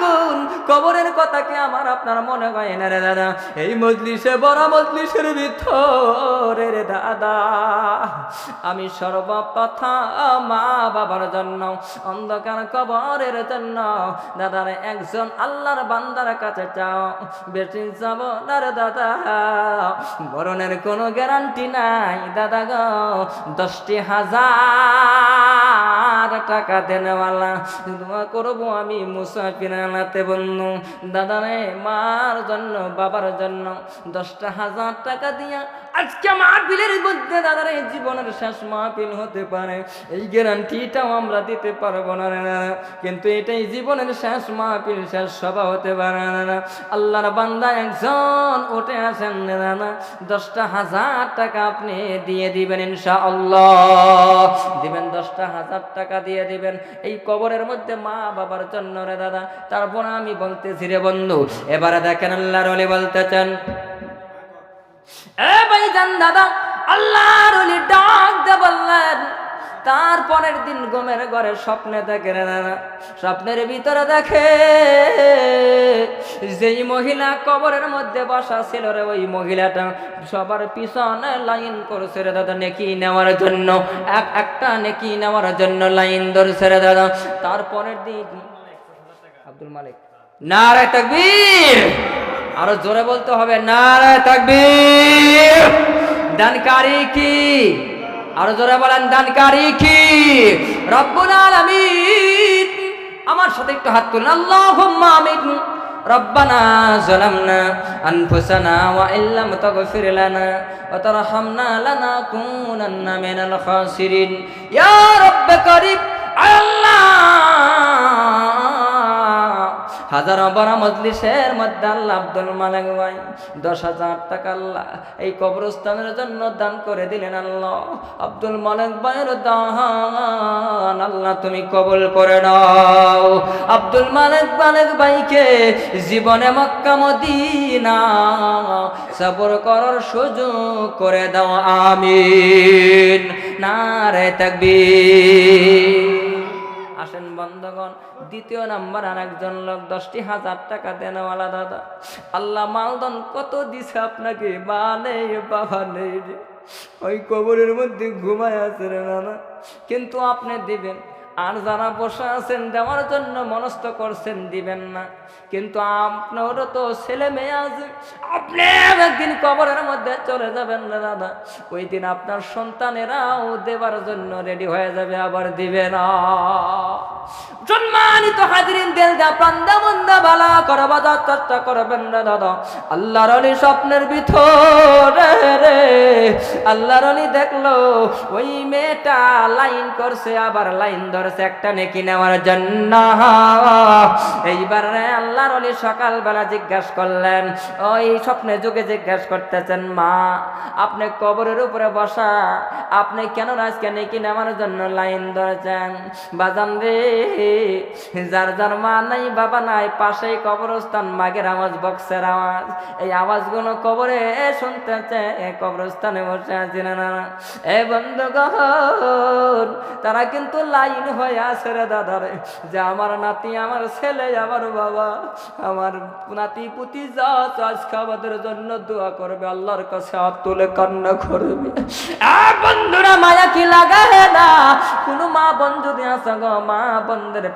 বন্ধুগুন কবরের কথা কি আমার আপনার মনে হয় না রে দাদা? এই মজলিসে বড় মজলিসের ভিতরে রে দাদা। আমি সর্বপ্রথম মা বাবার জন্য, অন্ধকার কবরের জন্য, দাদার একজন আল্লাহর বান্দার কাছে চাও। বেশি যাব না রে দাদা। মরণের কোনো গ্যারান্টি নাই, দাদা গো, দশটি হাজার। টাকা দেনওয়ালা। দোয়া করব আমি মুসাফির আনাতে বন্ধু। দাদা রে মার জন্য, বাবার জন্য দশটা হাজার টাকা দিয়া আজকে মাহফিলের মধ্যে দাদার এই জীবনের শেষ মাহফিল হতে পারে। এই গ্যারান্টিটাও আমরা দিতে পারব না কিন্তু এটাই জীবনের শেষ মাহফিল, শেষ সভা হতে পারে না। আল্লাহর বান্দা একজন উঠে আসেন না দশটা হাজার টাকা আপনি দিয়ে দিবেন ইনশা আল্লাহ দিবেন দশটা হাজার টাকা দিয়ে দিবেন। এই কবরের মধ্যে মা বাবার জন্য রে দাদা, তারপর আমি বলতেছি রে বন্ধু, এবারে দেখেন আল্লাহর অলি চান এ ভাই জান দাদা, আল্লাহর অলি ডাক দে বললেন তারপরের দিন গোমের ঘরে স্বপ্নে দেখে স্বপ্নের ভিতরে দেখে। যেই মহিলা কবরের মধ্যে বসা ছিল রে, ওই মহিলাটা সবার পিছনে লাইন করছে রে দাদা, নেকি নেওয়ার জন্য। এক একটা নেকি নেওয়ার জন্য লাইন ধরছে রে দাদা। তারপরের দিন আব্দুল মালিক, নারায় তাকবীর। আরও জোরে বলতে হবে, নারায় তাকবীর। দানকারী কি? আরো জোরে বলেন দানকারী কি রব্বুল আলামিন আমার সাথে একটু হাত তুলুন আল্লাহুম্মা আমিন ربنا ظلمنا أنفسنا وإن لم تغفر لنا وترحمنا لنكونن من الخاسرين يا رب قريب হাজার বড় মজলিসের মধ্যে আল্লাহ আব্দুল মালিক ভাই, দশ হাজার টাকা আল্লাহ এই কবরস্থানের জন্য দান করে দিলেন আল্লাহ। আব্দুল মালিক ভাইয়ের দান আল্লাহ তুমি কবুল করে নাও। আব্দুল মালিক মালিক ভাইকে জীবনে মক্কা মদিনা সবর করার সুযোগ করে দাও, আমিন। নারে তাকবীর। আসেন বন্ধগণ। দ্বিতীয় নাম্বার, আর একজন লোক দশটি হাজার টাকা দেনওয়ালা দাদা। আল্লাহ মালদন কত দিছে আপনাকে? বা নেই, বাবা নেই ওই কবরের মধ্যে ঘুমায় আছে রে নানা। কিন্তু আপনি দিবেন। আর যারা বসে আছেন, দেওয়ার জন্য মনস্থ করছেন, দিবেন না। কিন্তু আপনারও তো ছেলে মেয়ে আছে। আপনি একদিন কবরের মধ্যে চলে যাবেন না, দাদা। ওই দিন আপনার সন্তানেরাও দেবার জন্য রেডি হয়ে যাবে, আবার দিবে না। সম্মানিত হাজিরিন দেল দা প্রান্দা বন্দা বালা যা চেষ্টা করবেন না, দাদা। আল্লাহর অলি স্বপ্নের ভিতরে রে। আল্লাহর অলি দেখল, ওই মেয়েটা লাইন করছে, আবার লাইন একটা নেকি নেওয়ার জন্য? আল্লাহর অলি সকালবেলা জিজ্ঞাসা করলেন, ওই স্বপ্নে যুগে জিজ্ঞাসা করতেছেন মা, আপনি কবরের উপরে বসা, আপনি কেন আজকে নেকি নেওয়ার জন্য লাইন ধরেছেন? বাজান রে, যার যার মা নাই, বাবা নাই, পাশেই কবরস্থান, মাগের আওয়াজ, বক্সের আওয়াজ। এই আওয়াজগুলো কবরে শুনতেছে, কবরস্থানে বসে আছে না। এ বন্ধুগণ, তারা কিন্তু লাইন আছে রে দাদারে, যে আমার নাতি, আমার ছেলে, আমার বাবা, আমার নাতি পুতি যা আজকে আমাদের জন্য দোয়া করবে, আল্লাহর কাছে হাত তুলে কান্না করবে। বন্ধুরা, মায়া কি লাগায় না? কোনো মা বোন যদি আসা গো, মা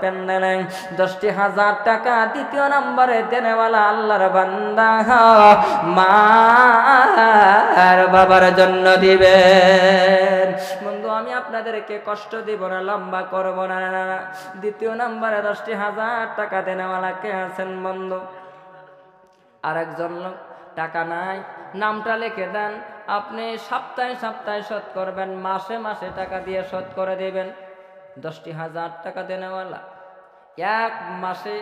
প্যান্ডেলে দশটি হাজার টাকা দ্বিতীয় নম্বরে দেনেওয়ালা আল্লাহর বান্দা মা আর বাবার জন্য দিবেন। বন্ধু আমি আপনাদেরকে কষ্ট দিব না, লম্বা করব না। দ্বিতীয় নম্বরে দশটি হাজার টাকা দেনেওয়ালা কে আছেন বন্ধু? আরেকজন লোক, টাকা নাই, নামটা লিখে দেন, আপনি সপ্তাহে সপ্তাহে শোধ করবেন, মাসে মাসে টাকা দিয়ে শোধ করে দেবেন। দশটি হাজার টাকা দেনেওয়ালা এক মাসে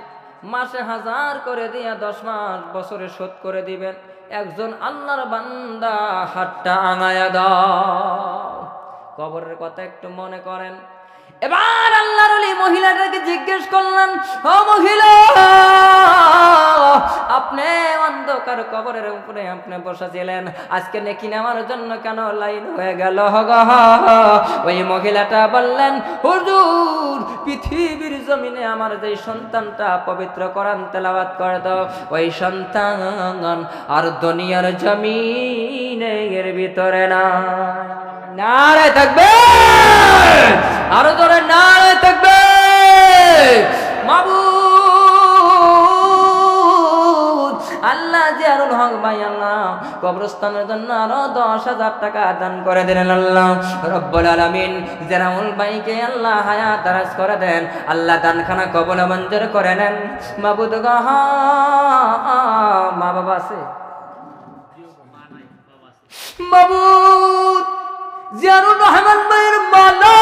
মাসে হাজার করে দিয়ে দশ মাস বছরে শোধ করে দিবেন। একজন আল্লাহর বান্দা হাতটা আঙায়া দাও। কবরের কথা একটু মনে করেন। এবার আল্লাহর মহিলাটাকে জিজ্ঞেস করলেন, ও মহিলা, আপনি অন্ধ অন্ধকার কবরের উপরে আপনি বসেছিলেন, আজকে নাকি আমার জন্য কেন লাইন হয়ে গেল ওই মহিলাটা বললেন, হুজুর, পৃথিবীর জমিনে আমার যে সন্তানটা পবিত্র করান তেলাওয়াত করে দাও, ওই সন্তান আর দুনিয়ার জমিনে এর ভিতরে না নারে থাকবে। আরও ধরে নারে থাকবে। মাবুদ, আল্লাহ জিয়ারুল হক ভাই, আল্লাহ, কবরস্থানের জন্য আরও দশ হাজার টাকা দান করে দিলেন আল্লাহ। রব্বুল আলামিন জেরাউল ভাইকে আল্লাহ হায়াত দারাজ করে দেন। আল্লাহ দানখানা কবল মঞ্জুর করে নেন। মাবুদ গহ মা বাবা আছে? মাবুদ জিয়ারুর রহমান ভাইয়ের মালা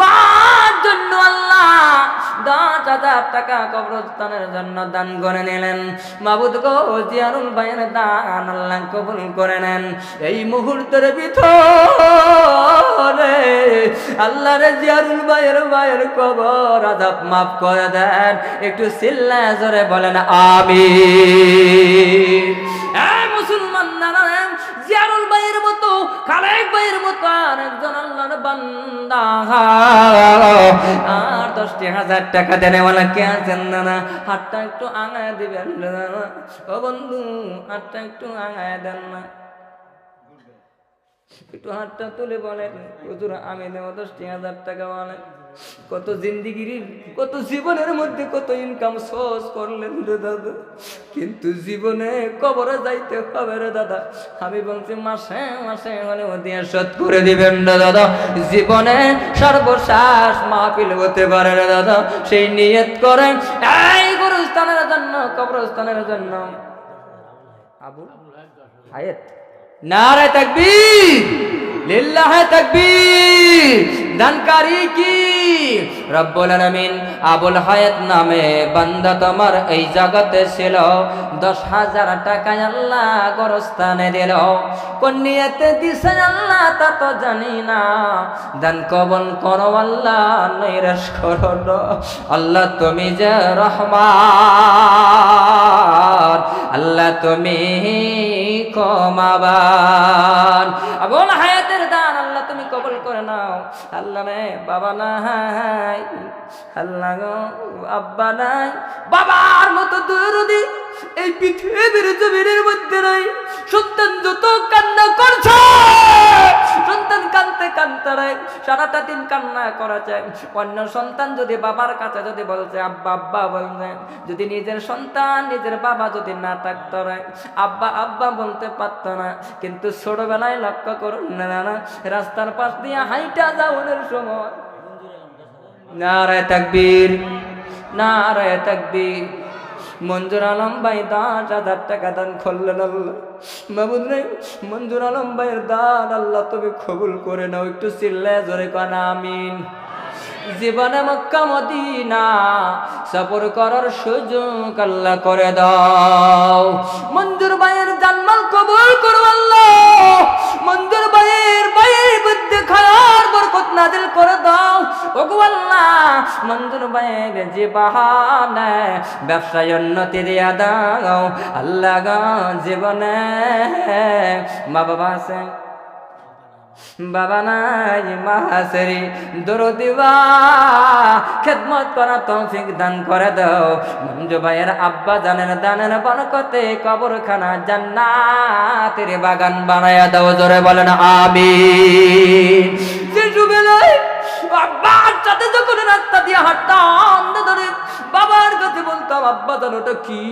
মার জন্য আল্লাহ দশ হাজার টাকা কবরস্থানের জন্য দান করে নিলেন। মাবুদ জিয়ারুল ভাইয়ের দান আল্লাহ কবুল করে নেন। এই মুহূর্তের ভিতরে আল্লাহ রে জিয়ারুল ভাইয়ের ভাইয়ের কবর আদাব মাফ করে দেন। একটু সিল্লা জোরে বলেন আমি মুসলমান মতো ভাইয়ের মতো আর একজন আল্লাহর বান্দা। আর দশটি হাজার টাকা দেনেওয়ালা কে আছেন না না হাতটা একটু আঙায় দিবেন ও বন্ধু, হাতটা একটু আঙায় দেন না। একটু হাতটা তুলে বলেন, হুজুর, আমি দেবো দশটি হাজার টাকা বলেন। কত জিন্দিগির, কত জীবনের মধ্যে কত ইনকাম সোর্স করলেন দাদা। কিন্তু জীবনে কবরে যাইতে হবে রে দাদা। আমি বলছি, মাসে মাসে দিয়ে শোধ করে দিবেন রে দাদা। জীবনে সর্বশ্বাস মাহফিল হতে পারে রে দাদা। সেই নিয়ত করেন। এই গুরুস্থানের জন্য, কবরস্থানের জন্য। আবু আয়াত নারে তাকবীর। লিল্লাহ তাকবীর। দানকারী কি? রব্বুল আলামিন আবুল হায়াত নামে বান্দা তোমার এই জগতে ছিল। দশ হাজার টাকায় আল্লাহ গরস্থানে দিল। কোন নিয়তে দিছে আল্লাহ তা তো জানি না। দান কবল করো আল্লাহ, নৈরাশ করো আল্লাহ তুমি যে রহমান, আল্লাহ তুমি ক্ষমাবান। আবুল হায়াতের আল্লাহ রে বাবা নাই আব্বা নাই, বাবার মতো এই কান্না করছে, সন্তান সারাটা দিন কান্না করা যায় অন্য সন্তান যদি বাবার কাছে যদি বলছে, আব্বা আব্বা বলছে, যদি নিজের সন্তান, নিজের বাবা যদি না থাকতো আব্বা আব্বা বলতে পারতো না। কিন্তু ছোটবেলায় লক্ষ্য করুন না, রাস্তার পাশ দিয়ে হাইটা যাওয়ার সময় নারায় তাকবীর নারায় তাকবীর। মঞ্জুর আলম ভাই দশ হাজার টাকা দান করলেন আল্লাহ। মাহবুদ মঞ্জুর আলম ভাইয়ের দান আল্লাহ তুমি কবুল করে নাও, একটু চিল্লায় জোরে কানা, আমিন। জীবনে মক্কা মদিনা, সফর করার সুযোগ আল্লাহ করে দাও। মঞ্জুর ভাইয়ের জানমাল কবুল করো আল্লাহ। মঞ্জুর ভাইয়ের ভাইয়ের বুদ্ধি, খায়ার বরকত নাজিল করে দাও। ওগো আল্লাহ মঞ্জুর ভাইয়ের যে বাহানে, ব্যবসায় উন্নতি দিয়া দাও। আল্লাহ জীবনে মা বাবা আছে। বাবা নাই মাহাসরি দরদিবা খেদমত করা তৌফিক দান করে দাও। মঞ্জু ভাইয়ের আব্বা জানের দানের বরকতে কবরখানা জান্নাতের বাগান বানায়া দাও, জোরে বলেন আমি শিশুবেলায় বাবার সাথে যখন রাস্তা দিয়ে হাঁটতাম ধরে বাবার কাছে বলতাম, আব্বা, জান ওটা কি?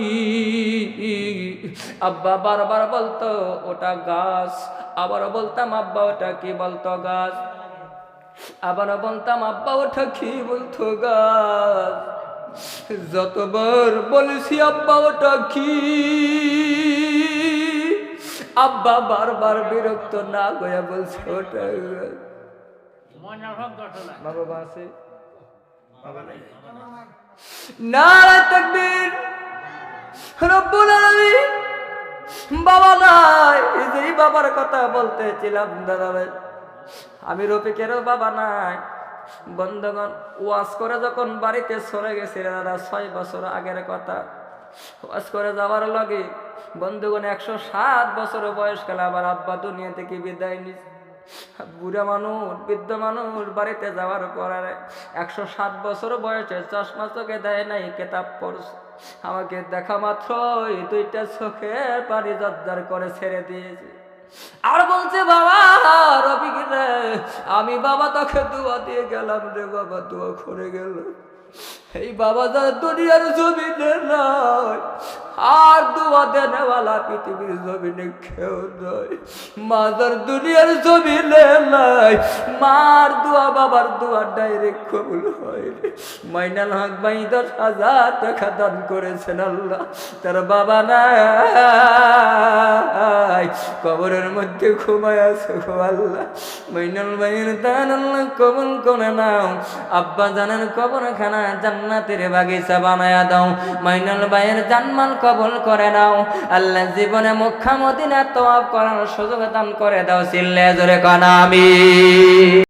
আব্বা বারবার বলতো, ওটা গাছ। আবার বলতাম, আব্বা, ওটা কি বলতো গাছ? আবার বলতাম, আব্বা, ওটা কি বলতো গাছ? যতবার বলেছি, আব্বা, ওটা কি? আব্বা বারবার বিরক্ত না গয়া বলছে, ওটা। মা বাবা আছে? নারায় তাকবীর। রব্বুল আলামিন। বাবা নাই। বাবার কথা বলতেছিলাম দাদা আমি রফিকেরও বাবা নাই। বন্ধগণ ওয়াজ করে যখন বাড়িতে সরে গেছে দাদা ছয় বছর আগের কথা। ওয়াজ করে যাওয়ার লগে বন্ধুগণ একশো সাত বছর বয়স কালে আবার আব্বা দুনিয়া থেকে বিদায় নিছে? বুড়া মানুষ, বৃদ্ধ মানুষ বাড়িতে যাওয়ার পরে একশো সাত বছর বয়সে চশমা চোখে দেয় নাই, কেতাব পড়ছে। আমাকে দেখা মাত্রই দুইটা চোখের পানি জর্জার করে ছেড়ে দিয়েছে। আর বলছে, বাবা, রবি আমি বাবা তোকে দোয়া দিয়ে গেলাম রে, বাবা, দোয়া করে গেল। এই বাবা যার দুনিয়ার জমিনে নয় আর দোয়া দেনেওয়ালা পৃথিবীর জমিনে খেয়েও নয় মাদার দুনিয়ার জমিনে নাই। মার দোয়া বাবার দোয়া ডাইরেক্ট কবুল হয় মাইনাল হক ভাই দশ হাজার টাকা দান করেছেন আল্লাহ, তার বাবা নাই। কবরের মধ্যে ঘুমায় আছে আল্লাহ। মাইনাল ভাইয়ের দান আল্লাহ কবুল করে নাও। আব্বা জানের কবরখানা জান্নাতের বাগিচা বানায়া দাও। মাইনাল ভাইয়ের জানমাল কবুল করে নাও। আল্লাহ জীবনে মুখ্যা মদিনা তোয়াব করার সুযোগ দান করে দাও। সিল্লে জোরে কানা আমি